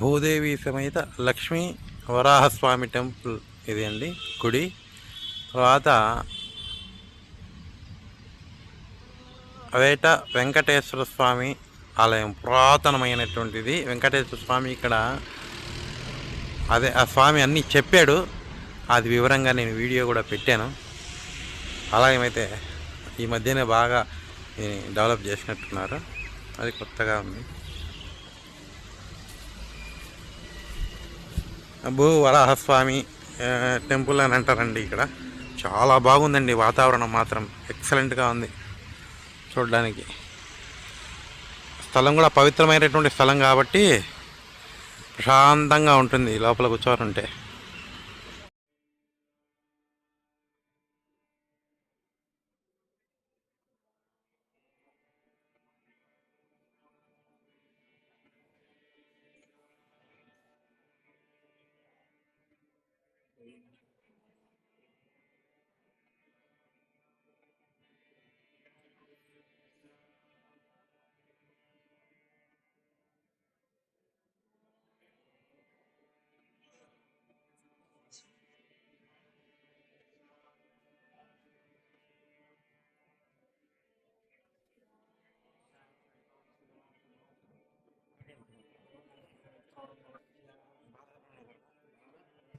భూదేవి సమేత Lakshmi Varahaswamy temple ఇది అండి గుడి. తర్వాత వేట వెంకటేశ్వర స్వామి ఆలయం పురాతనమైనటువంటిది. వెంకటేశ్వర స్వామి ఇక్కడ అదే ఆ స్వామి అన్నీ చెప్పాడు. అది వివరంగా నేను వీడియో కూడా పెట్టాను. ఆలయం అయితే ఈ మధ్యనే బాగా డెవలప్ చేసినట్టున్నారు. అది కొత్తగా ఉంది. భూ వరాహస్వామి టెంపుల్ అని అంటారండి ఇక్కడ. చాలా బాగుందండి వాతావరణం మాత్రం. ఎక్సలెంట్గా ఉంది చూడడానికి. స్థలం కూడా పవిత్రమైనటువంటి స్థలం కాబట్టి ప్రశాంతంగా ఉంటుంది లోపల కూర్చోవాలంటే.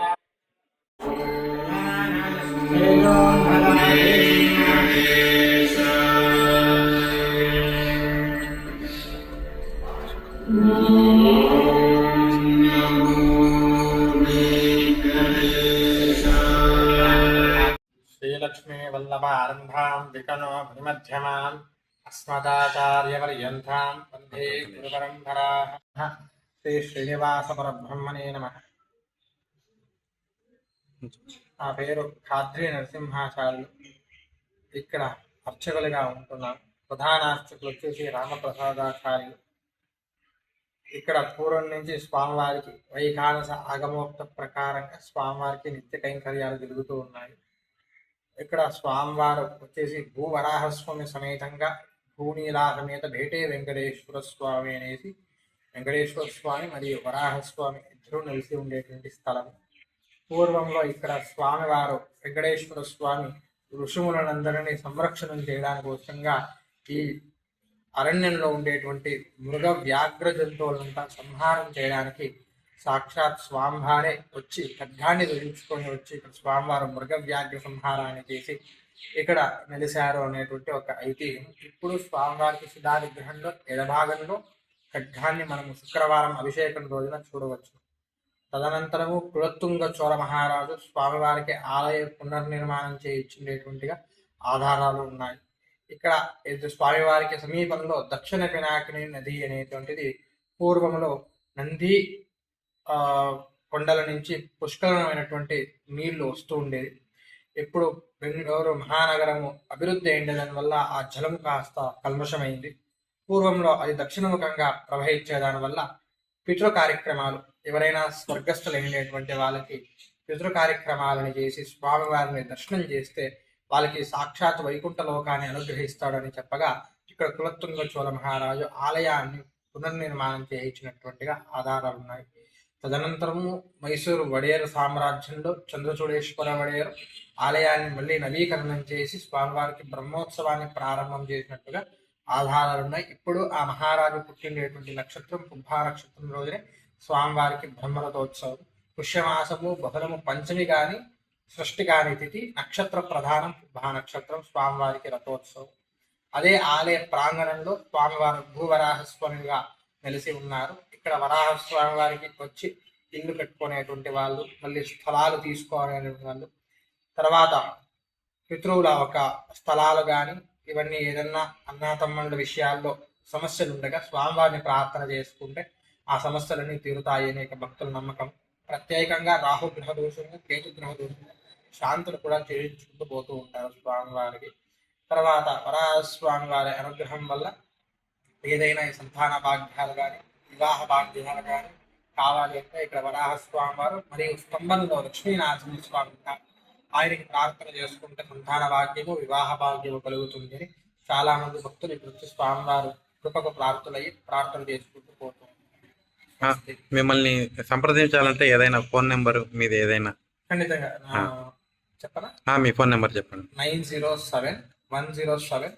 I'm वल्लभारम्भां विकनो भूमध्यमाम् अस्मदाचार्यपर्यन्तां वन्दे गुरुपरम्पराः శ్రీశ్రీనివాసపరబ్రహ్మణే నమ నా పేరు ఖాద్రి నరసింహాచార్యులు ఇక్కడ అర్చకులుగా ఉంటున్నాను ప్రధాన అర్చకులు వచ్చేసి రామప్రసాదాచార్యులు ఇక్కడ పూర్వం నుంచి స్వామివారికి వైఖానస ఆగమోక్త ప్రకారంగా స్వామివారికి నిత్య కైంకర్యాలు జరుగుతూ ఉన్నాయి ఇక్కడ స్వామివారు వచ్చేసి భూవరాహస్వామి సమేతంగా భూనీలా సమేత భేటే వెంకటేశ్వర స్వామి అనేసి వెంకటేశ్వర స్వామి మరియు వరాహస్వామి ఇద్దరు నిలిచి ఉండేటువంటి స్థలం పూర్వంలో ఇక్కడ స్వామివారు వెంకటేశ్వర స్వామి ఋషుములందరినీ సంరక్షణం చేయడానికి కోసంగా ఈ అరణ్యంలో ఉండేటువంటి మృగ వ్యాఘ్ర జంతువులంతా సంహారం చేయడానికి సాక్షాత్ స్వామివారే వచ్చి ఖడ్గాన్ని ధరించుకొని వచ్చి ఇక్కడ స్వామివారు మృగ వ్యాఘ్ర సంహారాన్ని చేసి ఇక్కడ నిలిచారు అనేటువంటి ఒక ఐతిహ్యం. ఇప్పుడు స్వామివారికి శిలా విగ్రహంలో ఎడభాగంలో ఖడ్గాన్ని మనం శుక్రవారం అభిషేకం రోజున చూడవచ్చు. తదనంతరము కులత్తుంగ చోళ మహారాజు స్వామివారికి ఆలయ పునర్నిర్మాణం చేయించుండేటువంటిగా ఆధారాలు ఉన్నాయి. ఇక్కడ ఇది స్వామివారికి సమీపంలో దక్షిణ పినాకిని నది అనేటువంటిది పూర్వంలో నంది కొండల నుంచి పుష్కలమైనటువంటి నీళ్ళు వస్తూ ఉండేది. ఎప్పుడు బెంగళూరు మహానగరము అభివృద్ధి అయిన వల్ల ఆ జలము కాస్త కల్మషమైంది. పూర్వంలో అది దక్షిణముఖంగా ప్రవహించేదాని వల్ల పితృ కార్యక్రమాలు ఎవరైనా స్వర్గస్థులు అయినటువంటి వాళ్ళకి పితృ కార్యక్రమాలను చేసి స్వామివారిని దర్శనం చేస్తే వాళ్ళకి సాక్షాత్ వైకుంఠ లోకాన్ని అనుగ్రహిస్తాడని చెప్పగా ఇక్కడ కులత్తుంగ చోళ మహారాజు ఆలయాన్ని పునర్నిర్మాణం చేయించినటువంటిగా ఆధారాలు ఉన్నాయి తదనంతరము మైసూరు వడేరు సామ్రాజ్యంలో చంద్రచూడేశ్వర వడేరు ఆలయాన్ని మళ్ళీ నవీకరణం చేసి స్వామివారికి బ్రహ్మోత్సవాన్ని ప్రారంభం చేసినట్టుగా ఆధారాలు ఉన్నాయి ఇప్పుడు ఆ మహారాజు పుట్టినటువంటి నక్షత్రం పుబ్బా నక్షత్రం రోజునే స్వామివారికి బ్రహ్మరథోత్సవం. పుష్యమాసము బహుళము పంచమి గాని సృష్టి గాని తిథి నక్షత్ర ప్రధానం పుబ్బా నక్షత్రం స్వామివారికి రథోత్సవం. అదే ఆలయ ప్రాంగణంలో స్వామివారు భూవరాహస్వామిగా నెలిసి ఉన్నారు. ఇక్కడ వరాహస్వామి వారికి వచ్చి ఇల్లు కట్టుకునేటువంటి వాళ్ళు మళ్ళీ స్థలాలు తీసుకోవాలనేటువంటి వాళ్ళు. తర్వాత పితృవుల ఒక స్థలాలు కానీ ఇవన్నీ ఏదన్నా అన్నాతమ్ముళ్ళ విషయాల్లో సమస్యలు ఉండగా స్వామివారిని ప్రార్థన చేసుకుంటే ఆ సమస్యలన్నీ తీరుతాయి అనే భక్తుల నమ్మకం. ప్రత్యేకంగా రాహు గ్రహ దోషము కేతు గ్రహ దోషము శాంతులు కూడా చేయించుకుంటూ పోతూ ఉంటారు స్వామివారికి. తర్వాత వరాహస్వామి వారి అనుగ్రహం వల్ల ఏదైనా సంతాన భాగ్యాలు కానీ వివాహ భాగ్యాలు కానీ కావాలి అంటే ఇక్కడ వరాహస్వామి వారు మరియు స్తంభంలో లక్ష్మీనరసింహ స్వామి. ఆయనకి ప్రార్థన చేసుకుంటే సంతాన భాగ్యము వివాహ భాగ్యము కలుగుతుంది అని చాలా మంది భక్తులు ఇక్కడ వచ్చి స్వామివారు కృపకు ప్రార్థులయ్యి ప్రార్థన చేసుకుంటూ పోతూ మిమ్మల్ని సంప్రదించాలంటే ఏదైనా ఫోన్ నెంబర్ మీది ఏదైనా ఖండితంగా. చెప్పనా మీ ఫోన్ నెంబర్ చెప్పండి nine zero seven one zero seven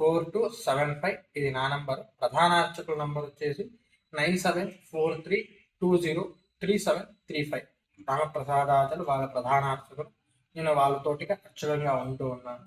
four two seven five ఇది నా నంబర్ ప్రధాన అర్చకుల నంబర్ వచ్చేసి nine seven four three two zero three seven three five రామప్రసాదాచలు వాళ్ళ ప్రధాన అర్చకులు నేను వాళ్ళతోటిగా అర్చకంగా ఉంటూ ఉన్నాను.